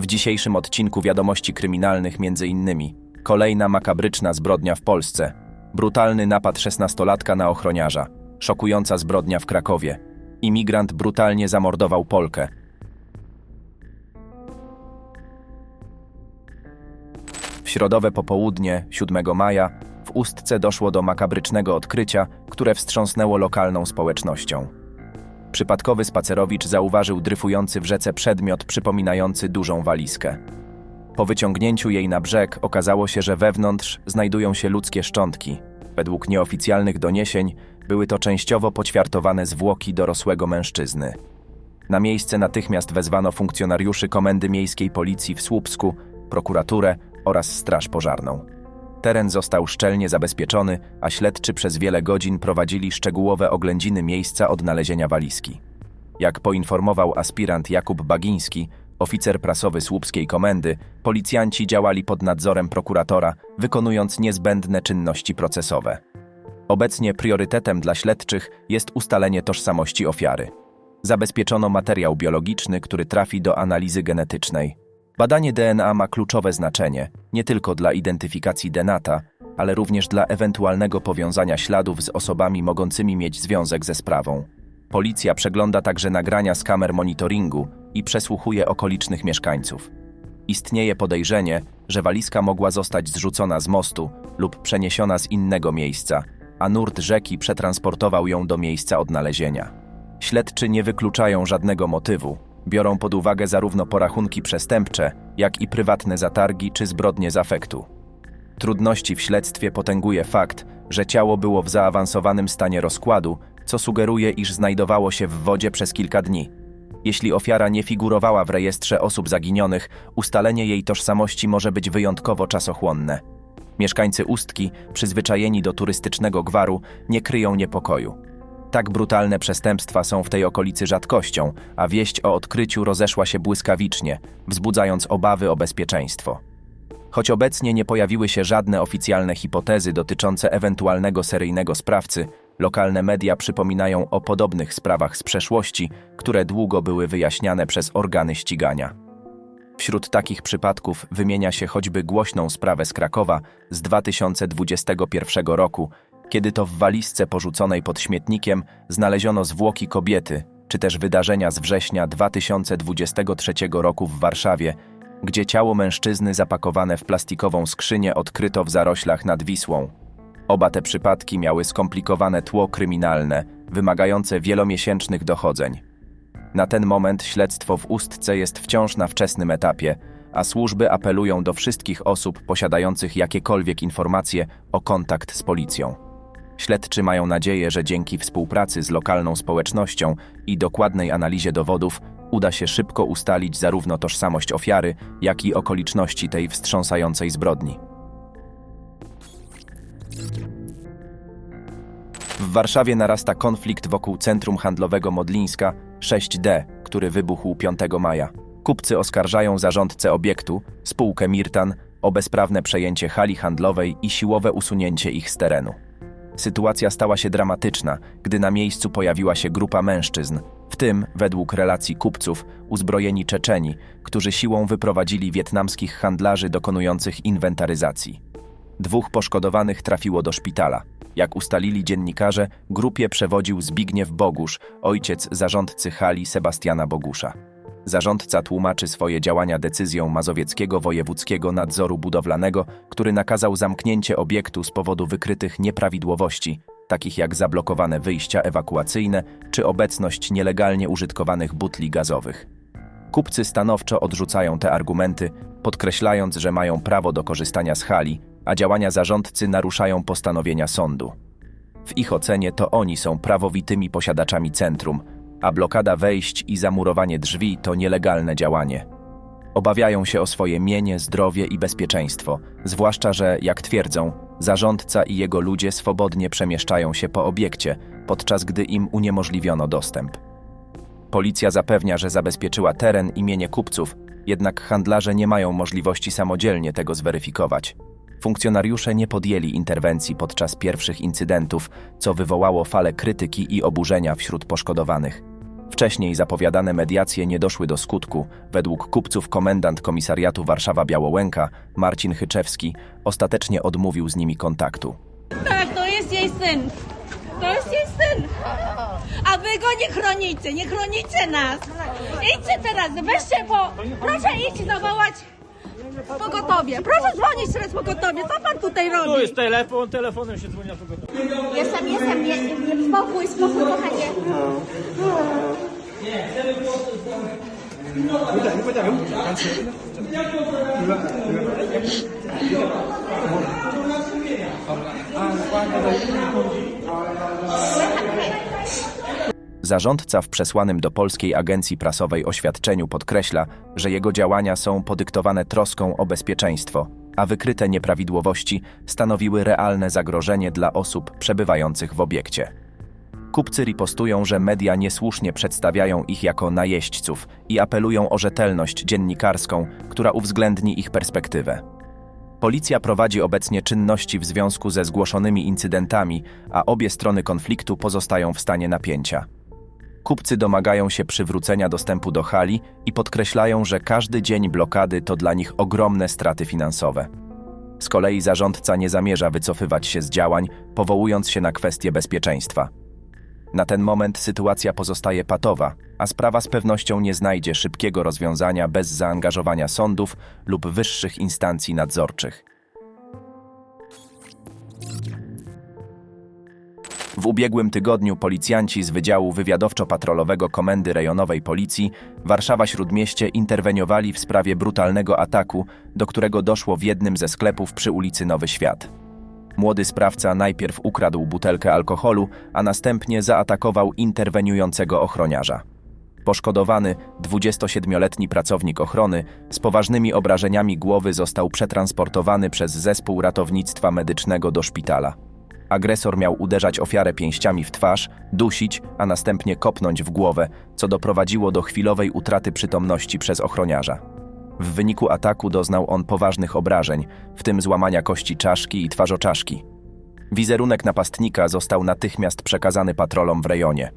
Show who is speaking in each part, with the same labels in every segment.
Speaker 1: W dzisiejszym odcinku wiadomości kryminalnych między innymi kolejna makabryczna zbrodnia w Polsce, brutalny napad szesnastolatka na ochroniarza, szokująca zbrodnia w Krakowie, imigrant brutalnie zamordował Polkę. W środowe popołudnie, 7 maja, w Ustce doszło do makabrycznego odkrycia, które wstrząsnęło lokalną społecznością. Przypadkowy spacerowicz zauważył dryfujący w rzece przedmiot przypominający dużą walizkę. Po wyciągnięciu jej na brzeg okazało się, że wewnątrz znajdują się ludzkie szczątki. Według nieoficjalnych doniesień były to częściowo poćwiartowane zwłoki dorosłego mężczyzny. Na miejsce natychmiast wezwano funkcjonariuszy Komendy Miejskiej Policji w Słupsku, prokuraturę oraz Straż Pożarną. Teren został szczelnie zabezpieczony, a śledczy przez wiele godzin prowadzili szczegółowe oględziny miejsca odnalezienia walizki. Jak poinformował aspirant Jakub Bagiński, oficer prasowy słupskiej komendy, policjanci działali pod nadzorem prokuratora, wykonując niezbędne czynności procesowe. Obecnie priorytetem dla śledczych jest ustalenie tożsamości ofiary. Zabezpieczono materiał biologiczny, który trafi do analizy genetycznej. Badanie DNA ma kluczowe znaczenie nie tylko dla identyfikacji denata, ale również dla ewentualnego powiązania śladów z osobami mogącymi mieć związek ze sprawą. Policja przegląda także nagrania z kamer monitoringu i przesłuchuje okolicznych mieszkańców. Istnieje podejrzenie, że walizka mogła zostać zrzucona z mostu lub przeniesiona z innego miejsca, a nurt rzeki przetransportował ją do miejsca odnalezienia. Śledczy nie wykluczają żadnego motywu, biorą pod uwagę zarówno porachunki przestępcze, jak i prywatne zatargi czy zbrodnie z afektu. Trudności w śledztwie potęguje fakt, że ciało było w zaawansowanym stanie rozkładu, co sugeruje, iż znajdowało się w wodzie przez kilka dni. Jeśli ofiara nie figurowała w rejestrze osób zaginionych, ustalenie jej tożsamości może być wyjątkowo czasochłonne. Mieszkańcy Ustki, przyzwyczajeni do turystycznego gwaru, nie kryją niepokoju. Tak brutalne przestępstwa są w tej okolicy rzadkością, a wieść o odkryciu rozeszła się błyskawicznie, wzbudzając obawy o bezpieczeństwo. Choć obecnie nie pojawiły się żadne oficjalne hipotezy dotyczące ewentualnego seryjnego sprawcy, lokalne media przypominają o podobnych sprawach z przeszłości, które długo były wyjaśniane przez organy ścigania. Wśród takich przypadków wymienia się choćby głośną sprawę z Krakowa z 2021 roku, kiedy to w walizce porzuconej pod śmietnikiem znaleziono zwłoki kobiety, czy też wydarzenia z września 2023 roku w Warszawie, gdzie ciało mężczyzny zapakowane w plastikową skrzynię odkryto w zaroślach nad Wisłą. Oba te przypadki miały skomplikowane tło kryminalne, wymagające wielomiesięcznych dochodzeń. Na ten moment śledztwo w Ustce jest wciąż na wczesnym etapie, a służby apelują do wszystkich osób posiadających jakiekolwiek informacje o kontakt z policją. Śledczy mają nadzieję, że dzięki współpracy z lokalną społecznością i dokładnej analizie dowodów uda się szybko ustalić zarówno tożsamość ofiary, jak i okoliczności tej wstrząsającej zbrodni. W Warszawie narasta konflikt wokół centrum handlowego Modlińska 6D, który wybuchł 5 maja. Kupcy oskarżają zarządcę obiektu, spółkę Mirtan, o bezprawne przejęcie hali handlowej i siłowe usunięcie ich z terenu. Sytuacja stała się dramatyczna, gdy na miejscu pojawiła się grupa mężczyzn, w tym, według relacji kupców, uzbrojeni Czeczeni, którzy siłą wyprowadzili wietnamskich handlarzy dokonujących inwentaryzacji. Dwóch poszkodowanych trafiło do szpitala. Jak ustalili dziennikarze, grupie przewodził Zbigniew Bogusz, ojciec zarządcy hali Sebastiana Bogusza. Zarządca tłumaczy swoje działania decyzją Mazowieckiego Wojewódzkiego Nadzoru Budowlanego, który nakazał zamknięcie obiektu z powodu wykrytych nieprawidłowości, takich jak zablokowane wyjścia ewakuacyjne czy obecność nielegalnie użytkowanych butli gazowych. Kupcy stanowczo odrzucają te argumenty, podkreślając, że mają prawo do korzystania z hali, a działania zarządcy naruszają postanowienia sądu. W ich ocenie to oni są prawowitymi posiadaczami centrum, a blokada wejść i zamurowanie drzwi to nielegalne działanie. Obawiają się o swoje mienie, zdrowie i bezpieczeństwo, zwłaszcza że, jak twierdzą, zarządca i jego ludzie swobodnie przemieszczają się po obiekcie, podczas gdy im uniemożliwiono dostęp. Policja zapewnia, że zabezpieczyła teren i mienie kupców, jednak handlarze nie mają możliwości samodzielnie tego zweryfikować. Funkcjonariusze nie podjęli interwencji podczas pierwszych incydentów, co wywołało falę krytyki i oburzenia wśród poszkodowanych. Wcześniej zapowiadane mediacje nie doszły do skutku. Według kupców komendant komisariatu Warszawa-Białołęka, Marcin Hyczewski, ostatecznie odmówił z nimi kontaktu.
Speaker 2: Tak, to jest jej syn. To jest jej syn. A wy go nie chronicie, nie chronicie nas. Idźcie teraz, weźcie, bo proszę iść zawołać pogotowie. Proszę dzwonić teraz pogotowie. Co pan tutaj
Speaker 3: Tu
Speaker 2: robi?
Speaker 3: jest telefon, telefonem się dzwoni na pogotowie.
Speaker 4: Jestem, jestem, nie, nie, spokój, spokój, kochanie.
Speaker 1: Zarządca w przesłanym do polskiej agencji prasowej oświadczeniu podkreśla, że jego działania są podyktowane troską o bezpieczeństwo, a wykryte nieprawidłowości stanowiły realne zagrożenie dla osób przebywających w obiekcie. Kupcy ripostują, że media niesłusznie przedstawiają ich jako najeźdźców i apelują o rzetelność dziennikarską, która uwzględni ich perspektywę. Policja prowadzi obecnie czynności w związku ze zgłoszonymi incydentami, a obie strony konfliktu pozostają w stanie napięcia. Kupcy domagają się przywrócenia dostępu do hali i podkreślają, że każdy dzień blokady to dla nich ogromne straty finansowe. Z kolei zarządca nie zamierza wycofywać się z działań, powołując się na kwestie bezpieczeństwa. Na ten moment sytuacja pozostaje patowa, a sprawa z pewnością nie znajdzie szybkiego rozwiązania bez zaangażowania sądów lub wyższych instancji nadzorczych. W ubiegłym tygodniu policjanci z Wydziału Wywiadowczo-Patrolowego Komendy Rejonowej Policji Warszawa-Śródmieście interweniowali w sprawie brutalnego ataku, do którego doszło w jednym ze sklepów przy ulicy Nowy Świat. Młody sprawca najpierw ukradł butelkę alkoholu, a następnie zaatakował interweniującego ochroniarza. Poszkodowany, 27-letni pracownik ochrony z poważnymi obrażeniami głowy został przetransportowany przez zespół ratownictwa medycznego do szpitala. Agresor miał uderzać ofiarę pięściami w twarz, dusić, a następnie kopnąć w głowę, co doprowadziło do chwilowej utraty przytomności przez ochroniarza. W wyniku ataku doznał on poważnych obrażeń, w tym złamania kości czaszki i twarzoczaszki. Wizerunek napastnika został natychmiast przekazany patrolom w rejonie.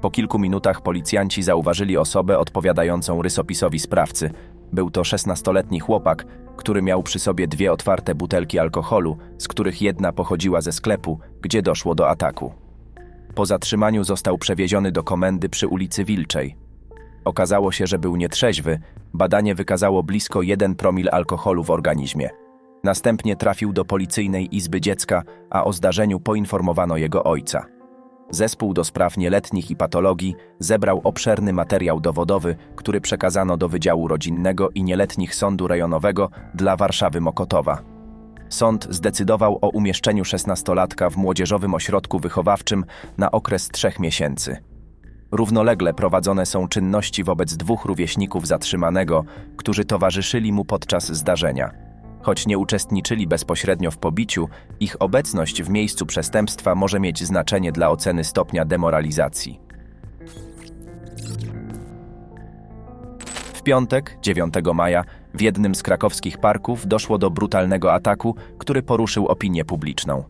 Speaker 1: Po kilku minutach policjanci zauważyli osobę odpowiadającą rysopisowi sprawcy. Był to 16-letni chłopak, który miał przy sobie dwie otwarte butelki alkoholu, z których jedna pochodziła ze sklepu, gdzie doszło do ataku. Po zatrzymaniu został przewieziony do komendy przy ulicy Wilczej. Okazało się, że był nietrzeźwy, badanie wykazało blisko 1 promil alkoholu w organizmie. Następnie trafił do policyjnej izby dziecka, a o zdarzeniu poinformowano jego ojca. Zespół do spraw nieletnich i patologii zebrał obszerny materiał dowodowy, który przekazano do Wydziału Rodzinnego i Nieletnich Sądu Rejonowego dla Warszawy Mokotowa. Sąd zdecydował o umieszczeniu szesnastolatka w młodzieżowym ośrodku wychowawczym na okres trzech miesięcy. Równolegle prowadzone są czynności wobec dwóch rówieśników zatrzymanego, którzy towarzyszyli mu podczas zdarzenia. Choć nie uczestniczyli bezpośrednio w pobiciu, ich obecność w miejscu przestępstwa może mieć znaczenie dla oceny stopnia demoralizacji. W piątek, 9 maja, w jednym z krakowskich parków doszło do brutalnego ataku, który poruszył opinię publiczną.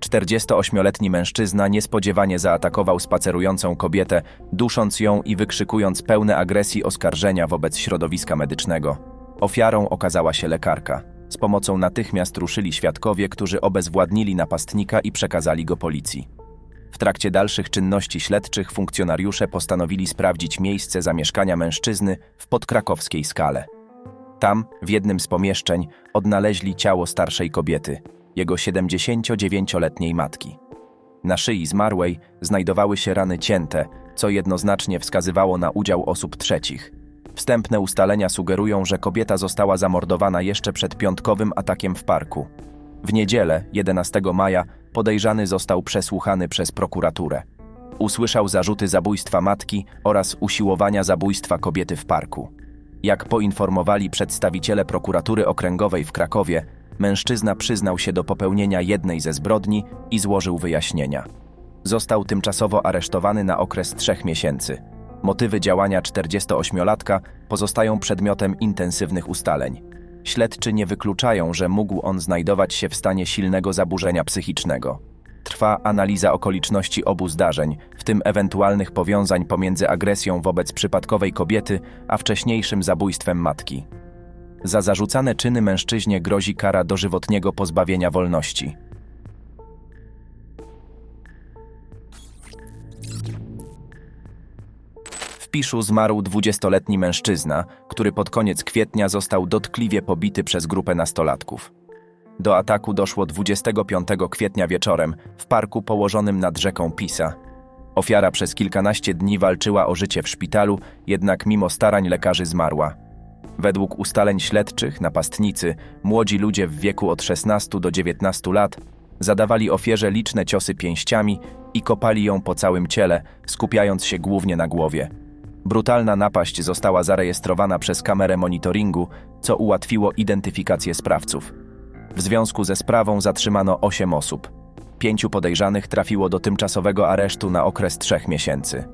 Speaker 1: 48-letni mężczyzna niespodziewanie zaatakował spacerującą kobietę, dusząc ją i wykrzykując pełne agresji oskarżenia wobec środowiska medycznego. Ofiarą okazała się lekarka. Z pomocą natychmiast ruszyli świadkowie, którzy obezwładnili napastnika i przekazali go policji. W trakcie dalszych czynności śledczych funkcjonariusze postanowili sprawdzić miejsce zamieszkania mężczyzny w podkrakowskiej skale. Tam, w jednym z pomieszczeń, odnaleźli ciało starszej kobiety, jego 79-letniej matki. Na szyi zmarłej znajdowały się rany cięte, co jednoznacznie wskazywało na udział osób trzecich. Wstępne ustalenia sugerują, że kobieta została zamordowana jeszcze przed piątkowym atakiem w parku. W niedzielę, 11 maja, podejrzany został przesłuchany przez prokuraturę. Usłyszał zarzuty zabójstwa matki oraz usiłowania zabójstwa kobiety w parku. Jak poinformowali przedstawiciele prokuratury okręgowej w Krakowie, mężczyzna przyznał się do popełnienia jednej ze zbrodni i złożył wyjaśnienia. Został tymczasowo aresztowany na okres trzech miesięcy. Motywy działania 48-latka pozostają przedmiotem intensywnych ustaleń. Śledczy nie wykluczają, że mógł on znajdować się w stanie silnego zaburzenia psychicznego. trwa analiza okoliczności obu zdarzeń, w tym ewentualnych powiązań pomiędzy agresją wobec przypadkowej kobiety a wcześniejszym zabójstwem matki. Za zarzucane czyny mężczyźnie grozi kara dożywotniego pozbawienia wolności. Piszu zmarł 20-letni mężczyzna, który pod koniec kwietnia został dotkliwie pobity przez grupę nastolatków. Do ataku doszło 25 kwietnia wieczorem w parku położonym nad rzeką Pisa. Ofiara przez kilkanaście dni walczyła o życie w szpitalu, jednak mimo starań lekarzy zmarła. Według ustaleń śledczych, napastnicy, młodzi ludzie w wieku od 16 do 19 lat, zadawali ofierze liczne ciosy pięściami i kopali ją po całym ciele, skupiając się głównie na głowie. Brutalna napaść została zarejestrowana przez kamerę monitoringu, co ułatwiło identyfikację sprawców. W związku ze sprawą zatrzymano 8 osób. Pięciu podejrzanych trafiło do tymczasowego aresztu na okres trzech miesięcy.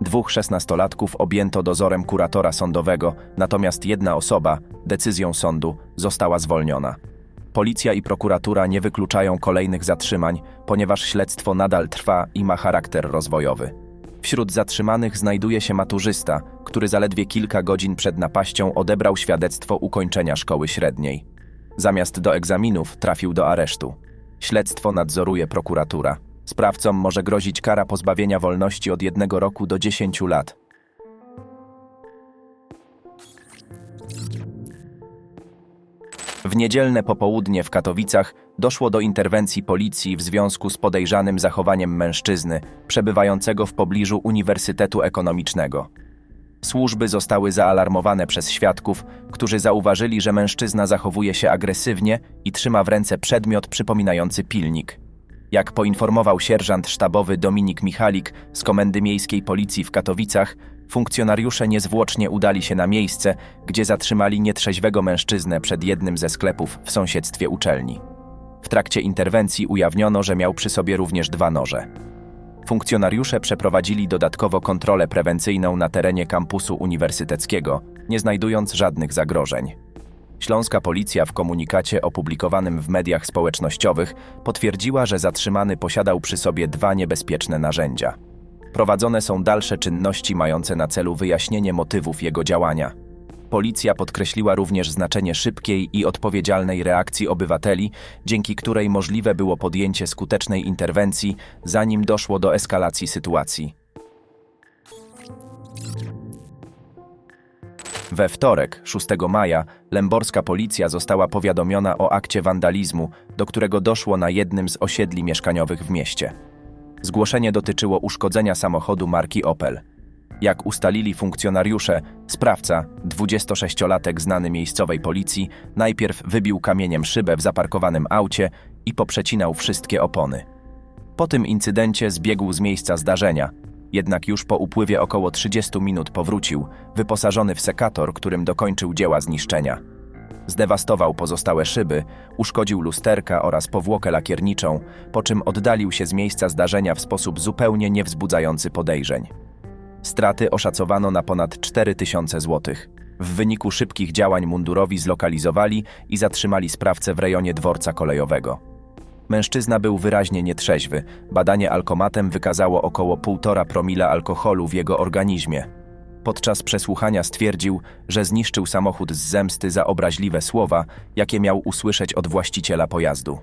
Speaker 1: Dwóch szesnastolatków objęto dozorem kuratora sądowego, natomiast jedna osoba, decyzją sądu, została zwolniona. Policja i prokuratura nie wykluczają kolejnych zatrzymań, ponieważ śledztwo nadal trwa i ma charakter rozwojowy. Wśród zatrzymanych znajduje się maturzysta, który zaledwie kilka godzin przed napaścią odebrał świadectwo ukończenia szkoły średniej. Zamiast do egzaminów trafił do aresztu. Śledztwo nadzoruje prokuratura. Sprawcom może grozić kara pozbawienia wolności od jednego roku do 10 lat. W niedzielne popołudnie w Katowicach doszło do interwencji policji w związku z podejrzanym zachowaniem mężczyzny przebywającego w pobliżu Uniwersytetu Ekonomicznego. Służby zostały zaalarmowane przez świadków, którzy zauważyli, że mężczyzna zachowuje się agresywnie i trzyma w ręce przedmiot przypominający pilnik. Jak poinformował sierżant sztabowy Dominik Michalik z Komendy Miejskiej Policji w Katowicach, funkcjonariusze niezwłocznie udali się na miejsce, gdzie zatrzymali nietrzeźwego mężczyznę przed jednym ze sklepów w sąsiedztwie uczelni. W trakcie interwencji ujawniono, że miał przy sobie również dwa noże. Funkcjonariusze przeprowadzili dodatkowo kontrolę prewencyjną na terenie kampusu uniwersyteckiego, nie znajdując żadnych zagrożeń. Śląska policja w komunikacie opublikowanym w mediach społecznościowych potwierdziła, że zatrzymany posiadał przy sobie dwa niebezpieczne narzędzia. Prowadzone są dalsze czynności mające na celu wyjaśnienie motywów jego działania. Policja podkreśliła również znaczenie szybkiej i odpowiedzialnej reakcji obywateli, dzięki której możliwe było podjęcie skutecznej interwencji, zanim doszło do eskalacji sytuacji. We wtorek, 6 maja, lęborska policja została powiadomiona o akcie wandalizmu, do którego doszło na jednym z osiedli mieszkaniowych w mieście. Zgłoszenie dotyczyło uszkodzenia samochodu marki Opel. Jak ustalili funkcjonariusze, sprawca, 26-latek znany miejscowej policji, najpierw wybił kamieniem szybę w zaparkowanym aucie i poprzecinał wszystkie opony. Po tym incydencie zbiegł z miejsca zdarzenia, jednak już po upływie około 30 minut powrócił, wyposażony w sekator, którym dokończył dzieła zniszczenia. Zdewastował pozostałe szyby, uszkodził lusterka oraz powłokę lakierniczą, po czym oddalił się z miejsca zdarzenia w sposób zupełnie niewzbudzający podejrzeń. Straty oszacowano na ponad 4000 zł. W wyniku szybkich działań mundurowi zlokalizowali i zatrzymali sprawcę w rejonie dworca kolejowego. Mężczyzna był wyraźnie nietrzeźwy. Badanie alkomatem wykazało około 1,5 promila alkoholu w jego organizmie. Podczas przesłuchania stwierdził, że zniszczył samochód z zemsty za obraźliwe słowa, jakie miał usłyszeć od właściciela pojazdu.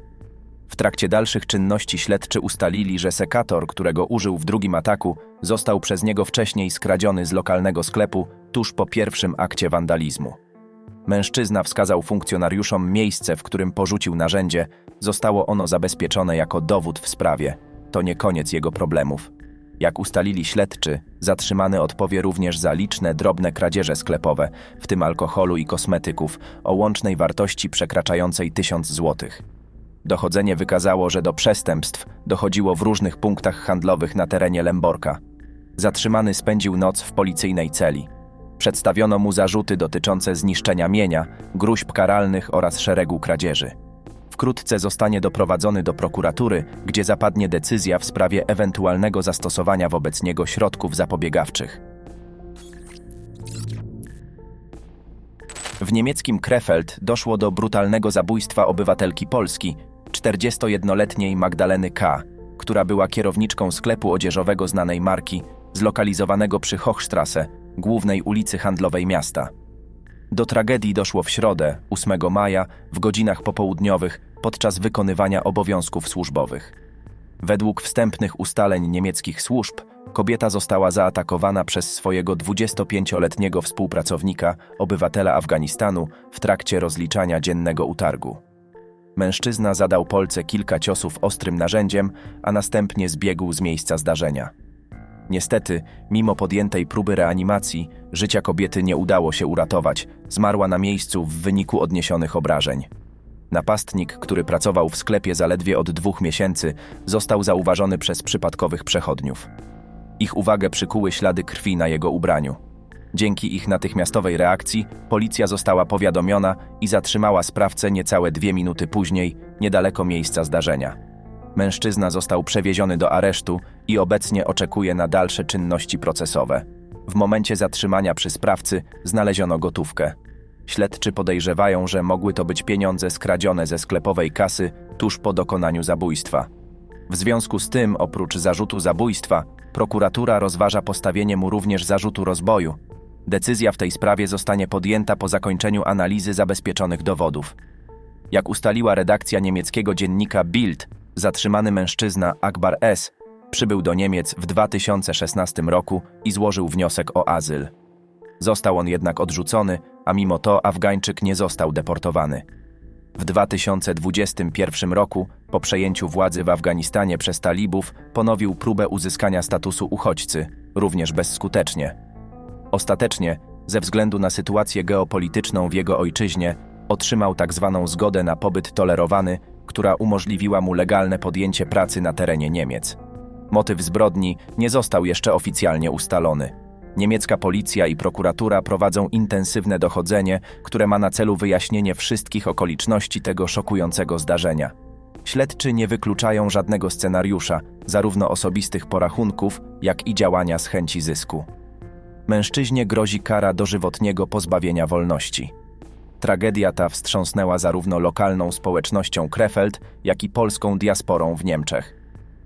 Speaker 1: W trakcie dalszych czynności śledczy ustalili, że sekator, którego użył w drugim ataku, został przez niego wcześniej skradziony z lokalnego sklepu tuż po pierwszym akcie wandalizmu. Mężczyzna wskazał funkcjonariuszom miejsce, w którym porzucił narzędzie. Zostało ono zabezpieczone jako dowód w sprawie. To nie koniec jego problemów. Jak ustalili śledczy, zatrzymany odpowie również za liczne drobne kradzieże sklepowe, w tym alkoholu i kosmetyków, o łącznej wartości przekraczającej 1000 złotych. Dochodzenie wykazało, że do przestępstw dochodziło w różnych punktach handlowych na terenie Lęborka. Zatrzymany spędził noc w policyjnej celi. Przedstawiono mu zarzuty dotyczące zniszczenia mienia, gruźb karalnych oraz szeregu kradzieży. Wkrótce zostanie doprowadzony do prokuratury, gdzie zapadnie decyzja w sprawie ewentualnego zastosowania wobec niego środków zapobiegawczych. W niemieckim Krefeld doszło do brutalnego zabójstwa obywatelki Polski, 41-letniej Magdaleny K., która była kierowniczką sklepu odzieżowego znanej marki, zlokalizowanego przy Hochstrasse, głównej ulicy handlowej miasta. Do tragedii doszło w środę, 8 maja, w godzinach popołudniowych, podczas wykonywania obowiązków służbowych. Według wstępnych ustaleń niemieckich służb, kobieta została zaatakowana przez swojego 25-letniego współpracownika, obywatela Afganistanu, w trakcie rozliczania dziennego utargu. Mężczyzna zadał Polce kilka ciosów ostrym narzędziem, a następnie zbiegł z miejsca zdarzenia. Niestety, mimo podjętej próby reanimacji, życia kobiety nie udało się uratować, zmarła na miejscu w wyniku odniesionych obrażeń. Napastnik, który pracował w sklepie zaledwie od dwóch miesięcy, został zauważony przez przypadkowych przechodniów. Ich uwagę przykuły ślady krwi na jego ubraniu. Dzięki ich natychmiastowej reakcji policja została powiadomiona i zatrzymała sprawcę niecałe dwie minuty później, niedaleko miejsca zdarzenia. Mężczyzna został przewieziony do aresztu i obecnie oczekuje na dalsze czynności procesowe. W momencie zatrzymania przy sprawcy znaleziono gotówkę. Śledczy podejrzewają, że mogły to być pieniądze skradzione ze sklepowej kasy tuż po dokonaniu zabójstwa. W związku z tym, oprócz zarzutu zabójstwa, prokuratura rozważa postawienie mu również zarzutu rozboju. Decyzja w tej sprawie zostanie podjęta po zakończeniu analizy zabezpieczonych dowodów. Jak ustaliła redakcja niemieckiego dziennika Bild, zatrzymany mężczyzna Akbar S. przybył do Niemiec w 2016 roku i złożył wniosek o azyl. Został on jednak odrzucony, a mimo to Afgańczyk nie został deportowany. W 2021 roku, po przejęciu władzy w Afganistanie przez talibów, ponowił próbę uzyskania statusu uchodźcy, również bezskutecznie. Ostatecznie, ze względu na sytuację geopolityczną w jego ojczyźnie, otrzymał tak zwaną zgodę na pobyt tolerowany, która umożliwiła mu legalne podjęcie pracy na terenie Niemiec. Motyw zbrodni nie został jeszcze oficjalnie ustalony. Niemiecka policja i prokuratura prowadzą intensywne dochodzenie, które ma na celu wyjaśnienie wszystkich okoliczności tego szokującego zdarzenia. Śledczy nie wykluczają żadnego scenariusza, zarówno osobistych porachunków, jak i działania z chęci zysku. Mężczyźnie grozi kara dożywotniego pozbawienia wolności. Tragedia ta wstrząsnęła zarówno lokalną społecznością Krefeld, jak i polską diasporą w Niemczech.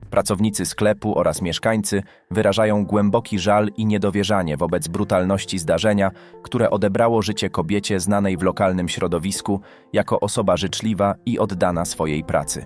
Speaker 1: Pracownicy sklepu oraz mieszkańcy wyrażają głęboki żal i niedowierzanie wobec brutalności zdarzenia, które odebrało życie kobiecie znanej w lokalnym środowisku jako osoba życzliwa i oddana swojej pracy.